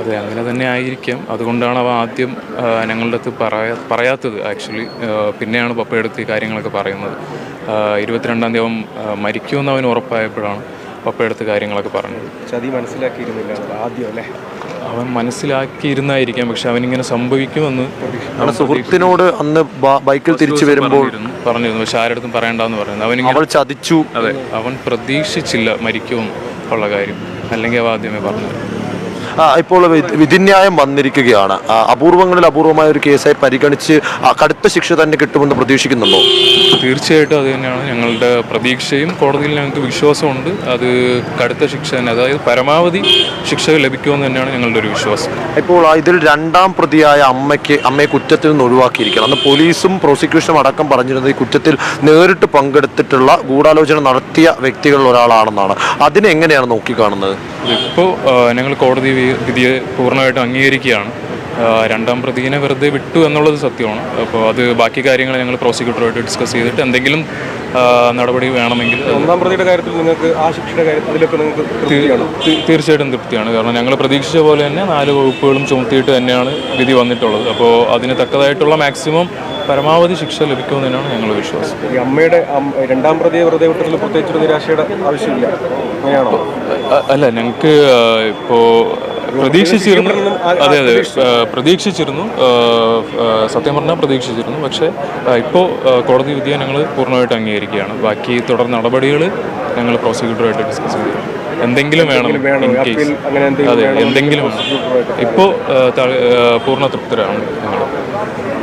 അതെ അങ്ങനെ തന്നെ ആയിരിക്കാം. അതുകൊണ്ടാണ് അവ ആദ്യം ഞങ്ങളുടെ അടുത്ത് പറയാ പറയാത്തത് ആക്ച്വലി. പിന്നെയാണ് പപ്പയെടുത്ത് ഈ കാര്യങ്ങളൊക്കെ പറയുന്നത്. ആ, ഇരുപത്തിരണ്ടാം ദിവസം അവൻ മരിക്കുമെന്ന് അവന് ഉറപ്പായപ്പോഴാണ് പപ്പയെടുത്ത് കാര്യങ്ങളൊക്കെ പറഞ്ഞത്. ചതി മനസ്സിലാക്കിയിരുന്നില്ല ആദ്യം അല്ലേ? അവൻ മനസ്സിലാക്കിയിരുന്നായിരിക്കാം പക്ഷെ അവനിങ്ങനെ സംഭവിക്കുമെന്ന് സുഹൃത്തിനോട് അന്ന് ബൈക്കിൽ തിരിച്ചു വരുമ്പോൾ പറഞ്ഞിരുന്നു. പക്ഷെ ആരടുത്തും പറയണ്ടെന്ന് പറയുന്നത് അവൻ അവൾ ചതിച്ചു. അതെ അവൻ പ്രതീക്ഷിച്ചില്ല മരിക്കുമെന്ന് ഉള്ള കാര്യം. അല്ലെങ്കിൽ അവ ആദ്യമേ പറഞ്ഞു ഇപ്പോൾ വിധിന്യായം വന്നിരിക്കുകയാണ്. അപൂർവങ്ങളിൽ അപൂർവമായ ഒരു കേസായി പരിഗണിച്ച് കടുത്ത ശിക്ഷ തന്നെ കിട്ടുമെന്ന് പ്രതീക്ഷിക്കുന്നുണ്ടോ? തീർച്ചയായിട്ടും അത് തന്നെയാണ് ഞങ്ങളുടെ പ്രതീക്ഷയും കോടതിയിൽ ഞങ്ങൾക്ക് വിശ്വാസമുണ്ട്. അത് കടുത്ത ശിക്ഷ തന്നെ അതായത് പരമാവധി ശിക്ഷ ലഭിക്കുമെന്ന് തന്നെയാണ് ഞങ്ങളുടെ ഒരു വിശ്വാസം. ഇപ്പോൾ ഇതിൽ രണ്ടാം പ്രതിയായ അമ്മയ്ക്ക് അമ്മയെ കുറ്റത്തിൽ നിന്ന് ഒഴിവാക്കിയിരിക്കണം അന്ന് പോലീസും പ്രോസിക്യൂഷനും അടക്കം പറഞ്ഞിരുന്നത് ഈ കുറ്റത്തിൽ നേരിട്ട് പങ്കെടുത്തിട്ടുള്ള ഗൂഢാലോചന നടത്തിയ വ്യക്തികളിൽ ഒരാളാണെന്നാണ്. അതിനെ എങ്ങനെയാണ് നോക്കിക്കാണുന്നത്? ഇപ്പോൾ ഞങ്ങൾ കോടതി വിധിയെ പൂർണമായിട്ടും അംഗീകരിക്കുകയാണ്. രണ്ടാം പ്രതിനെ വെറുതെ വിട്ടു എന്നുള്ളത് സത്യമാണ്. അപ്പോൾ അത് ബാക്കി കാര്യങ്ങൾ ഞങ്ങൾ പ്രോസിക്യൂട്ടറുമായിട്ട് ഡിസ്കസ് ചെയ്തിട്ട് എന്തെങ്കിലും നടപടി വേണമെങ്കിൽ ഒന്നാം പ്രതിയുടെ കാര്യത്തിൽ നിങ്ങൾക്ക് ആ ശിക്ഷയുടെ കാര്യത്തിൽ അതിലൊക്കെ നിങ്ങൾക്ക് തീർച്ചയായിട്ടും തൃപ്തിയാണ്. കാരണം ഞങ്ങൾ പ്രതീക്ഷിച്ച പോലെ തന്നെ നാല് വകുപ്പുകളും ചുമത്തിയിട്ട് തന്നെയാണ് വിധി വന്നിട്ടുള്ളത്. അപ്പോൾ അതിന് തക്കതായിട്ടുള്ള മാക്സിമം പരമാവധി ശിക്ഷ ലഭിക്കുമെന്നതിനാണ് ഞങ്ങൾ വിശ്വാസം. ഈ അമ്മയുടെ രണ്ടാം പ്രതിയെ വെറുതെ വിട്ടതിൽ പ്രത്യേകിച്ച് നിരാശയുടെ ആവശ്യമില്ല. അങ്ങനെയാണോ? അല്ല ഞങ്ങൾക്ക് ഇപ്പോൾ പ്രതീക്ഷിച്ചിരുന്നു അതെ അതെ പ്രതീക്ഷിച്ചിരുന്നു. സത്യം പറഞ്ഞാൽ പ്രതീക്ഷിച്ചിരുന്നു. പക്ഷേ ഇപ്പോൾ കോടതി വിധിയെ ഞങ്ങൾ പൂർണമായിട്ട് അംഗീകരിക്കുകയാണ്. ബാക്കി തുടർ നടപടികൾ ഞങ്ങൾ പ്രോസിക്യൂട്ടറുമായിട്ട് ഡിസ്കസ് ചെയ്തു എന്തെങ്കിലും വേണം അതെ എന്തെങ്കിലും ഇപ്പോൾ പൂർണ തൃപ്തരാണ് ഞങ്ങൾ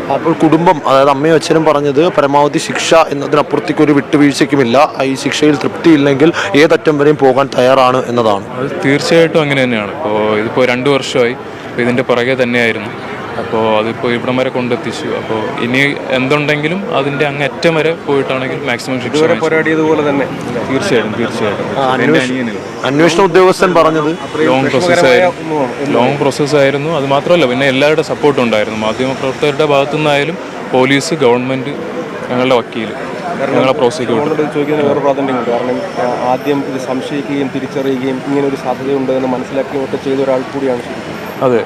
അപ്പോൾ കുടുംബം അതായത് അമ്മയും അച്ഛനും പറഞ്ഞത് പരമാവധി ശിക്ഷ എന്നതിനപ്പുറത്തേക്ക് ഒരു വിട്ടുവീഴ്ചയ്ക്കുമില്ല. ഈ ശിക്ഷയിൽ തൃപ്തിയില്ലെങ്കിൽ ഏതറ്റം വരെയും പോകാൻ തയ്യാറാണ് എന്നതാണ്. അത് തീർച്ചയായിട്ടും അങ്ങനെ തന്നെയാണ്. ഇപ്പോൾ ഇതിപ്പോൾ രണ്ട് വർഷമായി. ഇതിന്റെ പുറകെ തന്നെയായിരുന്നു. അപ്പോൾ അതിപ്പോൾ ഇവിടം വരെ കൊണ്ടെത്തിച്ചു അപ്പോൾ ഇനി എന്തുണ്ടെങ്കിലും അതിന്റെ അങ്ങ് അറ്റം വരെ പോയിട്ടാണെങ്കിൽ മാക്സിമം ശിക്ഷ. പോരാടിയതുപോലെ തന്നെ. തീർച്ചയായിട്ടും തീർച്ചയായിട്ടും. അന്വേഷണ ഉദ്യോഗസ്ഥൻ പറഞ്ഞത്? ലോങ് പ്രോസസ് ആയിരുന്നു ലോങ് പ്രോസസ് ആയിരുന്നു. അത് മാത്രമല്ല പിന്നെ എല്ലാവരുടെ സപ്പോർട്ടും ഉണ്ടായിരുന്നു. മാധ്യമപ്രവർത്തകരുടെ ഭാഗത്തു നിന്നായാലും പോലീസ് ഗവൺമെന്റ് ഞങ്ങളുടെ വക്കീൽ ഞങ്ങളെ പ്രോസിക്യൂട്ടർ അതുകൊണ്ട് ചോദിക്കുന്നതിന് വേറെ പ്രാധാന്യമുണ്ട് കാരണം ആദ്യം ഇത് സംശയിക്കുകയും തിരിച്ചറിയുകയും ഇങ്ങനെ ഒരു സാധ്യതയുണ്ട് എന്ന് മനസ്സിലാക്കുകയും ഒക്കെ ചെയ്ത ഒരാൾ കൂടിയാണ് അതെ.